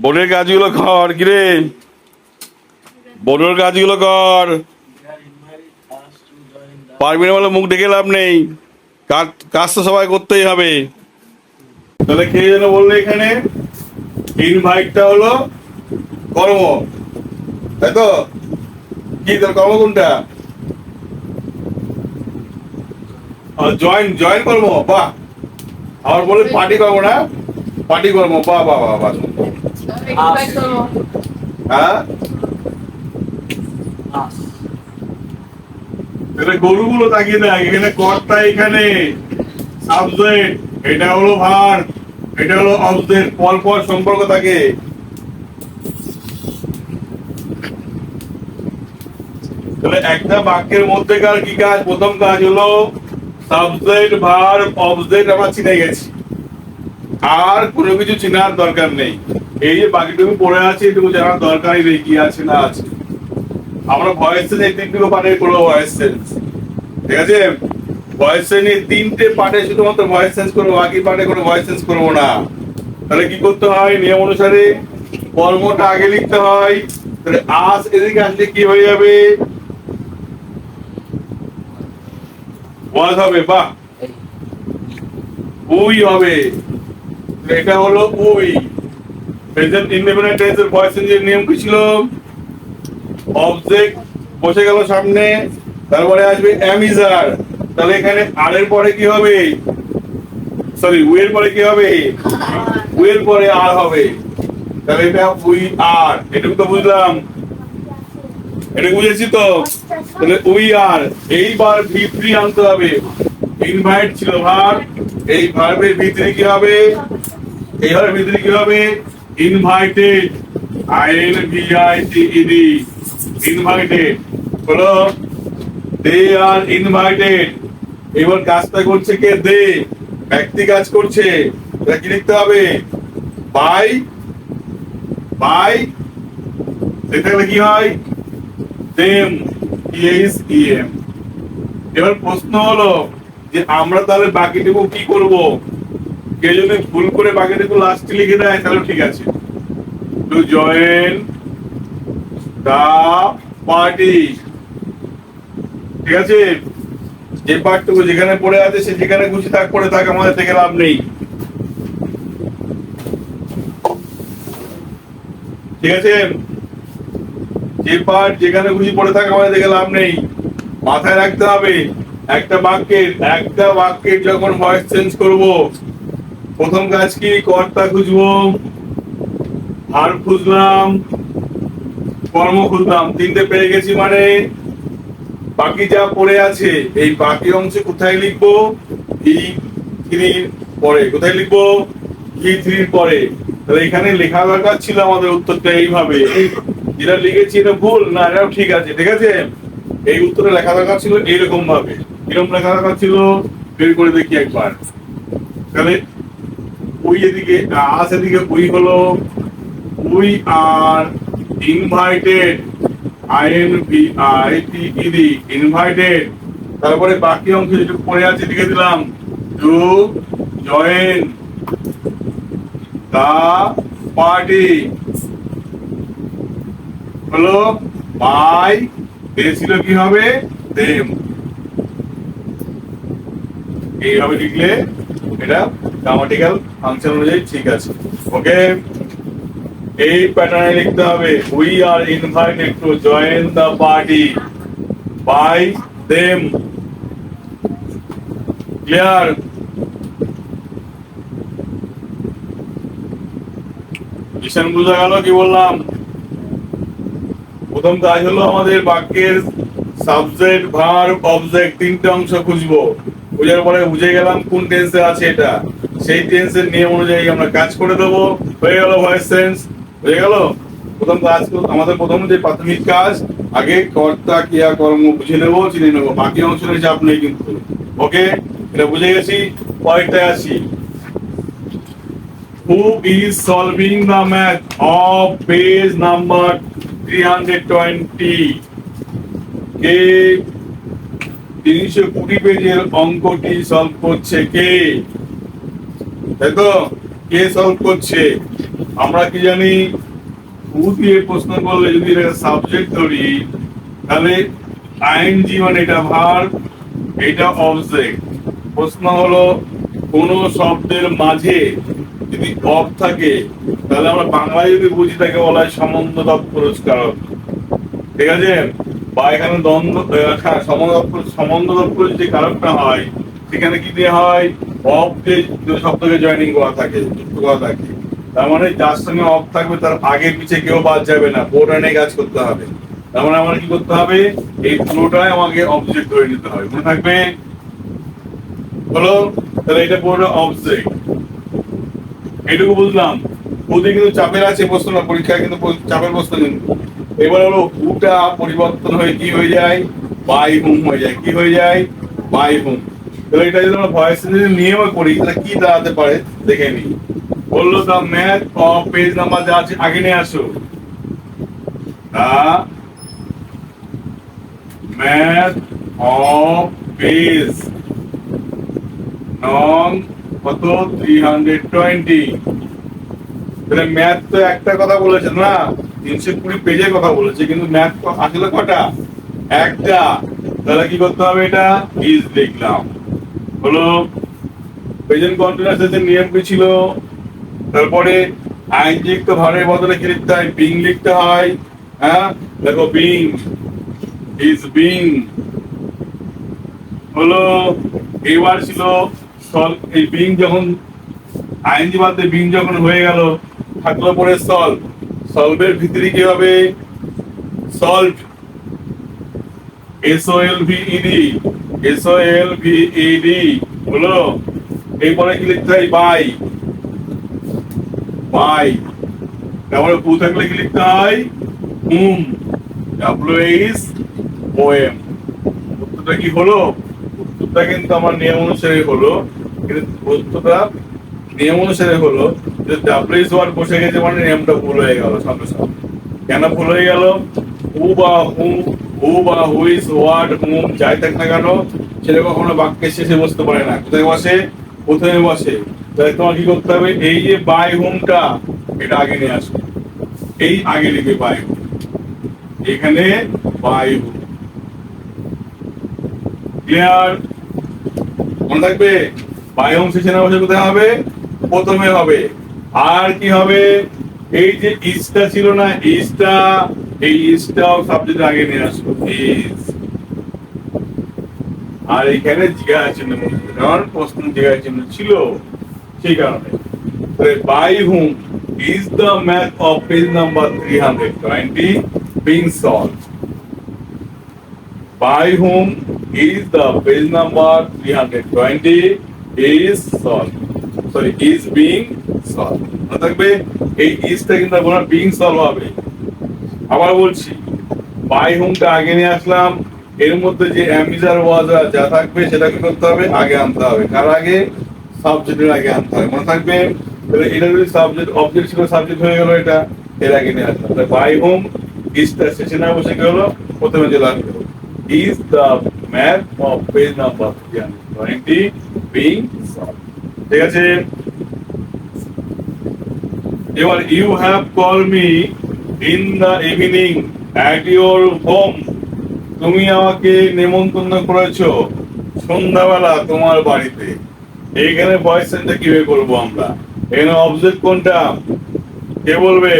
বোর্ডের কাজগুলো কর কিরে বোর্ডের গাছগুলো কর। পারবি না বলে মুখ ডেকে লাভ নেই। কাজ কাজ তো সবাই করতেই হবে। তাহলে কে যেন বলল এখানে? ইনভাইটটা হলো কর্ম। তাই তো? কি তোর কর্ম কোনটা? জয়েন জয়েন কর্ম বাহ। আবার বলে পার্টি কর্ম না? পার্টি কর্ম বাহ বাহ বাহ বাহ হ্যাঁ? গরুগুলো তাকিয়ে দেখ, এখানে কর্তা এখানে। সাবজেক্ট এটা হলো ভার, এটা হলো অবজেক্ট পর পর সম্পর্ক থাকে তাহলে একটা বাক্যের মধ্যেকার কি কাজ? প্রথম কাজ হলো সাবজেক্ট ভার অবজেক্ট আমরা চিনে গেছি। আর কোনো কিছু চেনার দরকার নেই। এই যে বাকিটুকু পড়ে আছে এটুকু জানার দরকারই নেই কি আছে না আছে। আমরা ভয়েস সেন্স এই তিনটুকু পাঠে করব ভয়েস সেন্স ঠিক আছে? ভয়েস শ্রেণির তিনটে পাঠে শুধুমাত্র ভয়েস সেন্স করব বাকি পাঠে কোনো ভয়েস সেন্স করব না। তাহলে কি করতে হয়? নিয়ম অনুসারে কর্মটা আগে লিখতে হয়। তাহলে আস এদিকে আসলে কি হয়ে যাবে? ওয়াজ হবে বাহ। উই হবে। এটা হলো উই প্রেজেন্ট ইন্ডিপেন্ডেন্ট টেন্সের ভয়েস চেঞ্জের নিয়ম কি ছিল? অবজেক্ট বসে গেল সামনে তারপরে আসবে অ্যামিজার তাহলে এখানে আর এর পরে কি হবে? সরি উই এর পরে কি হবে? উই এর পরে আর হবে। তাহলে এটা উই আর এটুকু তো বুঝলাম। এটা বুঝেছি তো? তাহলে উই আর এইবার ভিত্রি আনতে হবে। ইনভাইট ছিল ভার। এই ভার্বের ভিতরে কি হবে? এই ভার্বের ভিতরে কি হবে? Invited I N V I T E D invited বলো। দে আর ইনভাইটেড এবার কাজটা করছে কে? দে ব্যক্তি কাজ করছে। কি লিখতে হবে? বাই বাই সেখানে কি হয়? দেম ইএস ইএম এবার প্রশ্ন হলো যে আমরা তাহলে বাকিটুকু কি করব? কেউ যদি ভুল করে বাকিটুকু লাস্ট লিখে দেয়, তাহলে ঠিক আছে। টু জয়েন দা পার্টি ঠিক আছে? যে পার্টটুকু যেখানে পড়ে আছে, সে যেখানে খুশি থাক, পড়ে থাক, আমাদের থেকে লাভ নেই। ঠিক আছে? যে পার্ট যেখানে খুশি পড়ে থাক, আমাদের থেকে লাভ নেই। মাথায় রাখতে হবে। একটা বাক্যের একটা বাক্যের যখন ভয়েস চেঞ্জ করব, প্রথম কাজ কি? কর্তা খুঁজবো, আর খুঁজলাম, কর্ম খুঁজলাম। তিনটে পেয়ে গেছি মানে? বাকি যা পড়ে আছে, এই বাকি অংশে কোথায় লিখব? ই থ্রির পরে। কোথায় লিখব? ই থ্রির পরে। তাহলে এখানে লেখা দরকার ছিল আমাদের উত্তরটা এইভাবে। যেটা লিখেছি এটা ভুল, না, এটাও ঠিক আছে ঠিক আছে? এই উত্তরে লেখা দরকার ছিল এইরকম ভাবে এরকম লেখা দরকার ছিল, বের করে দেখি একবার। তাহলে ওই এদিকে আস এদিকে ওই হলো, we are invited I invited. তারপরে বাকি অংশ যেটুকু পড়ে আছে, লিখে দিলাম, টু জয়েন দা পার্টি হলো বাই ছিল কি হবে, দেম। এইভাবে লিখলে এটা গ্রামাটিক্যাল ফাংশন অনুযায়ী ঠিক আছে। ওকে এই প্যাটার্নে লিখতে হবে we are invited to join the party by them clear mission বুঝা গেল কি বললাম? প্রথম কাজ হলো আমাদের বাক্যের সাবজেক্ট ভার অবজেক্ট তিনটে অংশ খুঁজবো। বুঝার পরে বুঝে গেলাম কোন টেন্সে আছে এটা। সেই টেন্সের নিয়ম অনুযায়ী আমরা কাজ করে দেবো। হয়ে গেল ভয়েস সেন্স হয়ে গেল? প্রথম কাজ আমাদের প্রথম যে প্রাথমিক কাজ, আগে কর্তা, ক্রিয়া, কর্ম বুঝে নেব চিনে নেব। বাকি অংশ চাপ নেই কিন্তু। ওকে এটা বুঝে গেছি? পরেরটায় আসি। Who is solving the math of page number 320 কে তিনশো কুড়ি পেজের অঙ্কটি সলভ করছে কে? তো কে সলভ করছে? আমরা কি জানি? দিয়ে প্রশ্ন করলে যদি সাবজেক্ট ধরি, তাহলে আইএনজি মানে এটা ভার এটা অবজেক্ট প্রশ্ন হলো, কোন শব্দের মাঝে যদি অফ থাকে, তাহলে আমরা বাংলায় যদি বুঝি তাকে বলা হয় সম্বন্ধ পুরস্কারক। ঠিক আছে? বা এখানে দ্বন্দ্ব সম্বন্ধ সম্বন্ধ যে কারকটা হয়, সেখানে কি দিয়ে হয়? অফ যে শব্দকে জয়েনিং করা থাকে, যুক্ত করা থাকে। তার মানে যার সঙ্গে অফ থাকবে, তার আগে পিছে কেউ বাদ যাবে না পুরোটা নিয়ে কাজ করতে হবে। তার মানে আমার কি করতে হবে? এই পুরোটাই আমাকে অবজেক্ট ধরে নিতে হবে। মনে থাকবে? হলো তাহলে এটা পুরোটা অবজেক্ট এটুকু বুঝলাম। ওদের কিন্তু চাপের আছে, প্রশ্ন না, পরীক্ষায় কিন্তু চাপের প্রশ্ন কিন্তু। এবার হলো হুটা পরিবর্তন হয়ে কি হয়ে যায়? বাই হুম হয়ে যায়। কি হয়ে যায়? By whom. তাহলে এটা যদি আমরা ভয়েস নিয়মে করি, তাহলে কি দাঁড়াতে পারে? দেখে নি বলল the math of page number যা আছে, আগে নিয়ে আসো। ম্যাথ অফ পেজ নং কত? থ্রি হান্ড্রেড টোয়েন্টি ম্যাথ তো একটা কথা বলেছে না? তিনশো কুড়ি পেজের কথা বলেছে, কিন্তু ম্যাথ আসলে কটা? একটা। তাহলে কি করতে হবে এটা? ইজ লিখলাম হলো প্রেজেন্ট কন্টিনিউয়াস নিয়ম কি ছিল, তারপরে আইনযুক্ত ভারের বদলে কি লিখতে হয়? বিং লিখতে হয়। হ্যাঁ? দেখো, বিং ইজ বিং হলো, এবার ছিল এই বিং যখন আইনজি বাদে বিং যখন হয়ে গেল, থাকল পরে সলভ সলভের ভিতরে কি হবে? Solve S O L V E D S O L V E D হলো এরপরে কি লিখতে হয়? বাই বাই তারপরে পু থাকলে কি লিখতে হয়? হুম ডাব্লিউ এইচ ও এম উত্তরটা কি হলো? উত্তরটা কিন্তু আমার নিয়ম অনুসারে হলো। কিন্তু উত্তরটা নিয়ম অনুসারে হলো। যে ডাব্লিউএস ওয়ার্ড বসে গেছে মানে নিয়মটা ভুল হয়ে গেল সঙ্গে সঙ্গে কেন ভুল হয়ে গেল? হু বা হু হু বা হুইস ওয়ার্ড হুম যাই থাক না কেন, সেটা কখনো বাক্যের শেষে বসতে পারে না। কোথায় বসে? প্রথমে বসে। তাহলে তোমার কি করতে হবে? এই যে বাই হুমটা এটা আগে নিয়ে আসবে এই আগে লিখবে বাই হুম এখানে বাই হুম ক্লিয়ার মনে থাকবে? বায়ম শেষে না বসে কোথায় হবে? প্রথমে হবে। আর কি হবে? এই যে ইসটা ছিল না ইসটা এই ইসটাও সাবজেক্ট আগে নিয়ে আসব আর এখানে জিজ্ঞাসা চিহ্ন কারণ প্রশ্ন জিজ্ঞাসা চিহ্ন ছিল সেই কারণে। By whom math of page number three hundred twenty being solve by whom is the page number 320 is solved? Sorry, is being মনে থাকবে, এই ইজটা কিন্তু আপনার বিং সলভ হবে। আবার বলছি বাই হুমটা আগে নিয়ে আসলাম, এর মধ্যে যে অ্যামিজার ওয়াজ যা থাকবে, সেটাকে করতে হবে, আগে আনতে হবে। কার আগে? সাবজেক্টের আগে আনতে হবে। মনে থাকবে, তাহলে এটা যদি সাবজেক্ট অবজেক্ট ছিল সাবজেক্ট হয়ে গেল এটা, এর আগে নিয়ে আসলাম। বাই হোম ইজটা শেষে না বসে গেল প্রথমে যে লাগবে is the map of page number 320 being solved ঠিক আছে? এবার you have call me in the evening at your home তুমি আমাকে নেমন্তন্ন করেছ সন্ধ্যাবেলা তোমার বাড়িতে। এইখানে ভয়েস সেন্টার কীভাবে করব আমরা? এখানে অবজেক্ট কোনটা? কে বলবে?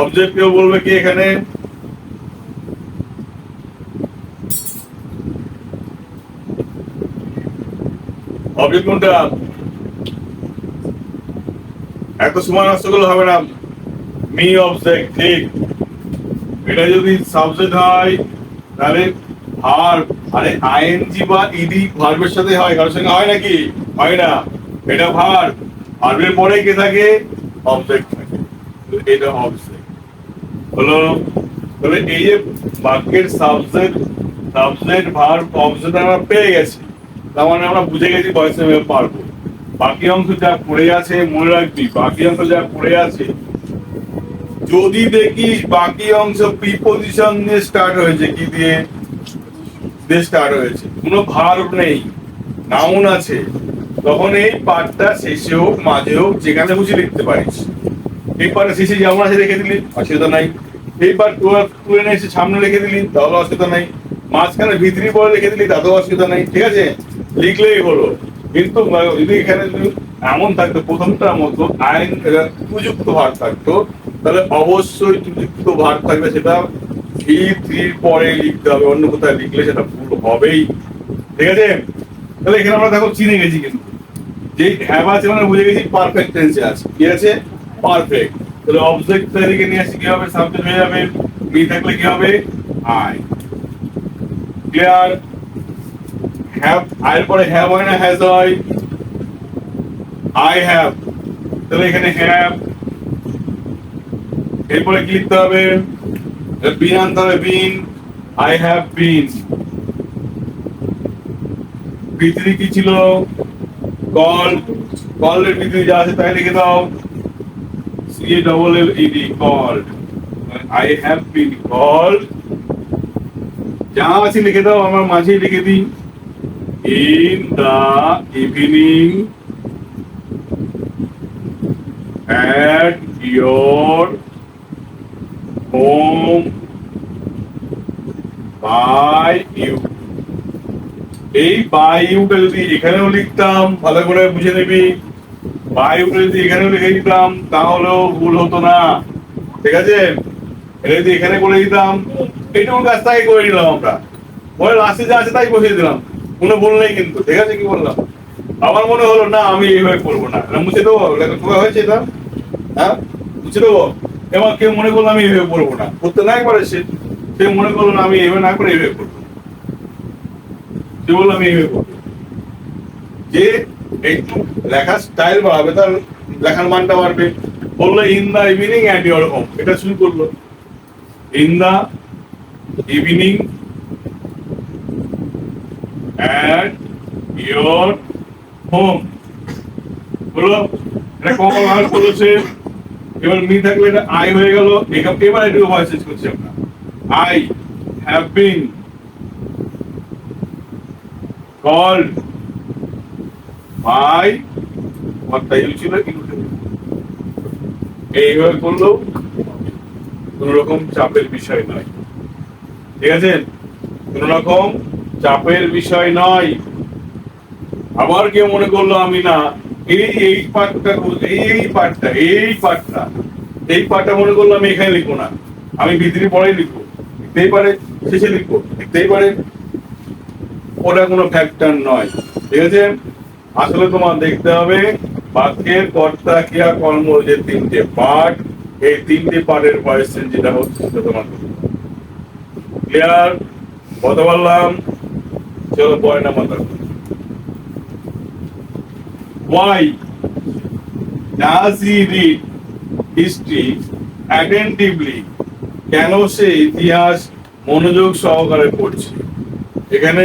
অবজেক্ট কেউ বলবে কি এখানে? এত সময় নষ্ট করলে হবে না। মি অবজেক্ট ঠিক এটা যদি সাবজেক্ট হয়, তাহলে আরে আইএনজি বা ইডি ভার্বের সাথে হয়, কারোর সঙ্গে হয় নাকি? হয় না। এটা ভার্ব ভার্বের পরে কে থাকে? অবজেক্ট থাকে। এটা অবজেক্ট হলো, তাহলে এই যে বাক্যের সাবজেক্ট সাবজেক্ট ভার্ব অবজেক্ট আমরা পেয়ে গেছি। তার মানে আমরা বুঝে গেছি নেমে পারব। বাকি অংশ যা পড়ে আছে, মনে রাখবি, বাকি অংশ যা পড়ে আছে, যদি দেখিস বাকি অংশ প্রিপোজিশন দিয়ে স্টার্ট হয়েছে, কি দিয়ে? দিয়ে স্টার্ট হয়েছে। কোনো নেই নাউন আছে। তখন এই পার্টটা শেষে হোক, মাঝে হোক, যেখানে খুশি লিখতে পারিস। এই শেষে যেমন আছে রেখে দিলি, অসুবিধা নাই। এই পার্ট তুলে এসে সামনে রেখে দিলি, তাহলে অসুবিধা নাই। মাঝখানে ভিতরি পরে রেখে দিলি, তাতেও অসুবিধা নাই। ঠিক আছে? লিখলেই হলো। কিন্তু যদি এখানে এমন থাকতো, প্রথমটার মতো আইন উপযুক্ত ভার থাকতো, তাহলে অবশ্যই উপযুক্ত ভার থাকবে সেটা পরে লিখতে হবে, অন্য কোথায় লিখলে সেটা ভুল হবেই। ঠিক আছে? তাহলে এখানে আমরা দেখো চিনে গেছি কিন্তু। যে হ্যাভ আছে মানে বুঝে গেছি পারফেক্ট টেন্সে আছে। কি আছে? পারফেক্ট তাহলে অবজেক্ট তারিখে নিয়ে আসি কি হবে? সাবজেক্ট হয়ে যাবে। বি থাকলে কি হবে? আই ক্লিয়ার হ্যাভ, আয়ের পরে হ্যাভ হয় না, হ্যাজ হয়। I have. তাহলে এখানে হ্যাভ। এরপরে কি লিখতে হবে? বিন আনতে হবে, বিন। আই হ্যাভ বিন। ভিতরে কি ছিল? কল। কলের ভিতরে যা আছে তাই লিখে দাও। C A double L E D call I have been call যা আছে লিখে দাও, আমার মাঝে লিখে দিই। In the evening at your home, by you. এই ইউটা যদি এখানেও লিখতাম, ভালো করে বুঝে নিবি। ইউটা যদি এখানেও লিখে দিতাম, তাহলেও ভুল হতো না। ঠিক আছে? এটা যদি এখানে করে দিতাম এইটুকু কাজ তাই করে নিলাম আমরা। পরে যা আছে তাই বসিয়ে দিলাম। কোনো ভুল নেই কিন্তু, ঠিক আছে কি বললাম? আমার মনে হলো, না, আমি এইভাবে করব না। মুছে দেবো? তোমার হয়েছে এটা? হ্যাঁ? মুছে দেবো? এবার কেউ মনে করল, আমি এইভাবে করব না। করতে নাই পারে সে সে মনে করল, না, আমি এইভাবে না করে এইভাবে করব। সে বলল, আমি এইভাবে করব। যে একটু লেখার স্টাইল বাড়াবে, তার লেখার মানটা বাড়বে। বলল in the evening at your home এটা শুরু করল। In the evening at your home হলো এটা কমন ভাগ করেছে? এবার মি থাকলে এটা আই হয়ে গেল। এবার একটু ভয়েস চেঞ্জ করছি আমরা। I have been called by অর্থা you ছিল? এইভাবে করলেও কোন রকম চাপের বিষয় নয়। ঠিক আছে? কোন রকম চাপের বিষয় নয়। আবার কেউ মনে করল আমি না? এই এই পার্টটা এই এই পার্টটা এই পার্টটা এই পার্টটা মনে করল আমি এখানে লিখব না। আমি ভিতরে পরে লিখব। লিখতেই পারে, শেষে লিখব। লিখতেই পারে। ওটা কোনো ফ্যাক্টর নয়। ঠিক আছে? আসলে তোমার দেখতে হবে, বাক্যের কর্তা, ক্রিয়া, কর্ম যে তিনটে পার্ট এই তিনটে পার্টের ভয়েস যেটা হচ্ছে তোমার। ক্লিয়ার কথা বললাম? Why does he read history attentively? কেন সে ইতিহাস মনোযোগ সহকারে পড়ছে? এখানে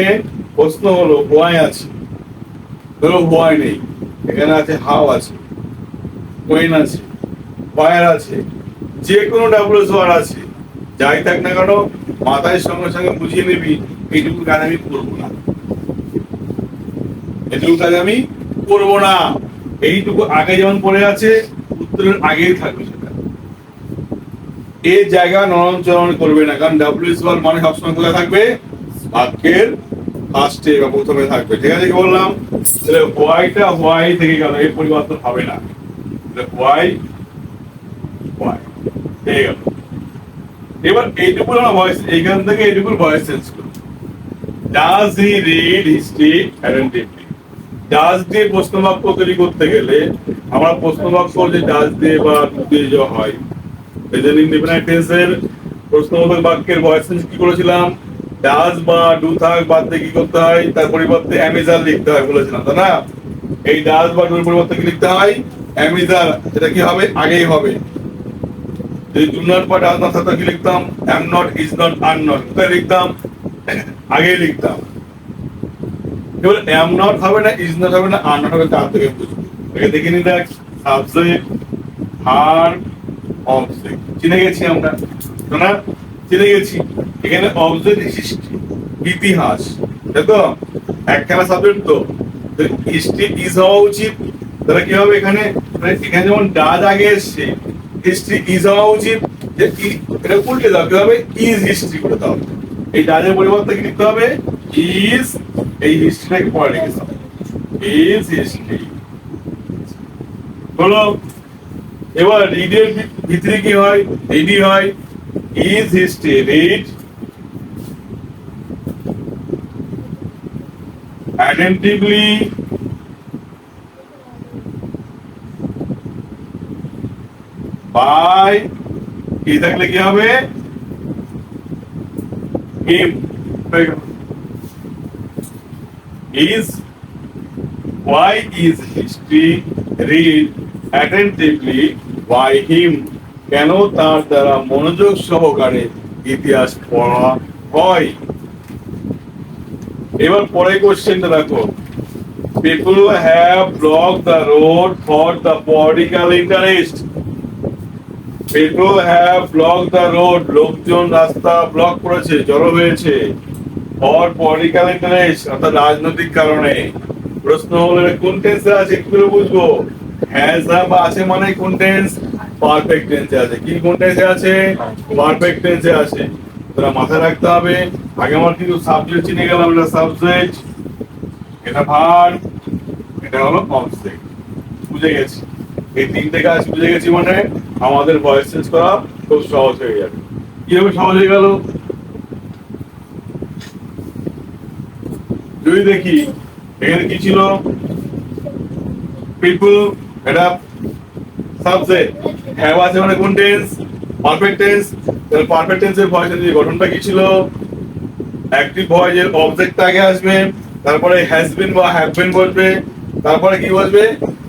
প্রশ্ন হলো হোয়াই আছে? ধরো হোয়াই নেই। এখানে আছে হাও আছে কোয়েন আছে ফায়ার আছে, যে কোনো ডাব্লিউএস ওয়ার আছে। যাই থাক না কেন, মাথায় সঙ্গে সঙ্গে বুঝিয়ে নিবি এইটুকু কাজ আমি করব না। এটুকু কাজ আমি করব না। এইটুকু আগে যেমন পড়ে আছে, উত্তরের আগেই থাকবে সেটা। এই জায়গা নরম চরণ করবে না, কারণ ডাব্লিউএস ওয়ার মানে সবসময় কোথায় থাকবে? বাক্যের ফার্স্টে বা প্রথমে থাকবে। ঠিক আছে কি বললাম? তাহলে হোয়াইটা হোয়াই থেকে গেল, এই পরিবর্তন হবে না। হোয়াই হোয়াই ঠিক গেল। এবার এইটুকু ভয়েস এইখান থেকে এইটুকু voice change does he read history attentively does দিয়ে প্রশ্ন বাক্য তৈরি করতে গেলে আমরা প্রশ্ন বাক্য যে ডাজ দিয়ে বা দিয়ে যে হয়? প্রেজেন্ট ইনডিফিনাইট টেন্সের প্রশ্নবোধক বাক্যের চেঞ্জ কি করেছিলাম ডাজ বা ডু থাক, বাদ দিয়ে কি করতে হয়? তার পরিবর্তে অ্যামেজার লিখতে হয় বলেছিলাম, তাই না? এই ডাজ বা ডুর পরিবর্তে কি লিখতে হয়? অ্যামেজার এটা কি হবে? আগেই হবে। যদি ডু নট বা ডাজ নট থাকতো কি লিখতাম? Am not is not are not লিখতাম। আগেই লিখতাম। এবার অ্যাম নট হবে না ইজ নট হবে না, আর নট হবে তার থেকে বুঝব। একে দেখে নি দেখ সাবজেক্ট অবজেক্ট চিনে গেছি আমরা। না চিনে গেছি। এখানে অবজেক্ট হিস্ট্রি ইতিহাস। দেখো, একখানা সাবজেক্ট তো। হিস্ট্রি ইজ হওয়া উচিত। তাহলে কি হবে এখানে? মানে এখানে যেমন ডাজ আগে এসছে হিস্ট্রি ইজ হওয়া উচিত। যে এটা উল্টে দাও কি হবে ইজ হিস্ট্রি করে দাও। এই ডাজের পরিবর্তে কি লিখতে হবে? ইজ এই হিস্ট্রিটাকে পরে লিখে দাও ইজ হিস্ট্রি হলো এবার রিডের ভিতরে কি হয়? রিডি হয় is history read attentively by, কি থাকলে কি হবে? Him is why is history read attentively by him? কেন তার দ্বারা মনোযোগ সহকারে ইতিহাস পড়া হয়? এবার পরে কোশ্চেনটা দেখো। People have block the road for the political interest people have block the road লোকজন রাস্তা ব্লক করেছে, জড়ো হয়েছে। ফর পলিটিক্যাল ইন্টারেস্ট অর্থাৎ রাজনৈতিক কারণে। প্রশ্ন হলো কোন টেন্সে আছে? কি করে বুঝব? হ্যাজ হ্যাভ আছে মানে কোন টেন্স পারফেক্ট টেন্সে আছে। কি কোন টেন্সে আছে? পারফেক্ট টেন্সে আছে। তোরা মাথায় রাখতে হবে। আগে আমার কিন্তু সাবজেক্ট চিনে গেলাম, এটা সাবজেক্ট এটা ভার এটা হলো অবজেক্ট বুঝে গেছি। এই তিনটে কাজ বুঝে গেছি মানে আমাদের ভয়েস চেঞ্জ করা খুব সহজ হয়ে যাবে। কীভাবে সহজ হয়ে গেল? যদি দেখি, এখানে কি ছিল? পিপল এটা সাবজেক্ট হ্যাভ আছে মানে কোন টেন্স পারফেক্ট টেন্স তাহলে পারফেক্ট টেন্সের ভয়েস চেঞ্জের গঠনটা কি ছিল? অ্যাক্টিভ ভয়েসের অবজেক্ট আগে আসবে, তারপরে হ্যাজ বিন বা হ্যাভ বিন বসবে, তারপরে কি বসবে?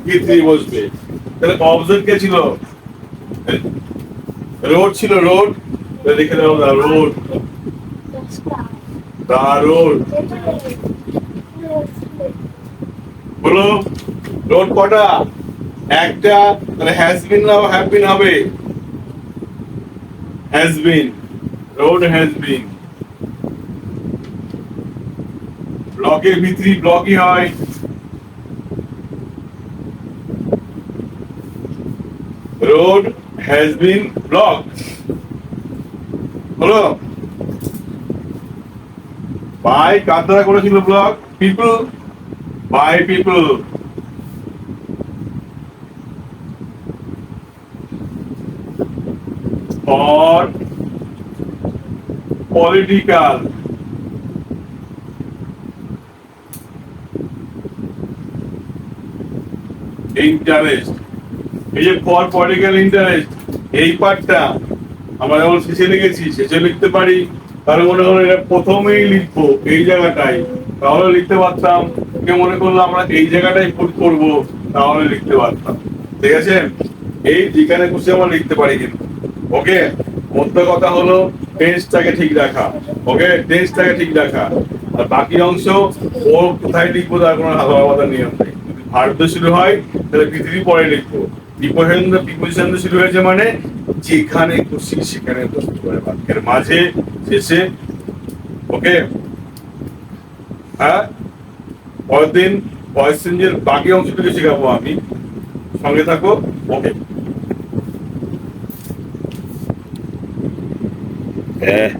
কি থ্রি বসবে। তাহলে অবজেক্ট কে ছিল? রোড ছিল রোড লিখে দেবো দা রোড। রোড। বলো, রোড কটা? একটা, তাহলে হ্যাজ বিন না হ্যাভ বিন হবে? Has been road has been ব্লকের ভিতরি ব্লকই হয়। রোড হ্যাজ বিন ব্লক হলো বাই কার দ্বারা করেছিল block people by people or political. Interest এই যে ফর পলিটিক্যাল ইন্টারেস্ট, এই পার্টটা আমরা যেমন শেষে লিখেছি শেষে লিখতে পারি, তাহলে মনে হলো এটা প্রথমেই লিখব এই জায়গাটাই তাহলে লিখতে পারতাম। কে মনে করল আমরা এই জায়গাটাই পুট করব, তাহলে লিখতে পারতাম। ঠিক আছে? এই যেখানে খুশি আমরা লিখতে পারি কিন্তু। ওকে? মধ্য কথা হলো টেন্সটাকে ঠিক রাখা। ওকে? টেন্সটাকে ঠিক রাখা। আর বাকি অংশ, ও কোথায় লিখব তার কোনো আলাদা নিয়ম নেই। যদি ভারত শুরু হয়, তাহলে পৃথিবী পরে লিখব। প্রিপোজিশন প্রিপোজিশন শুরু হয়েছে মানে যেখানে খুশি সেখানে বসতে পারে বাক্যের মাঝে, শেষে, ওকে? হ্যাঁ? পরের দিন ভয়েস চেঞ্জের বাকি অংশটুকু শেখাবো আমি। সঙ্গে থাকো, ওকে? হ্যাঁ।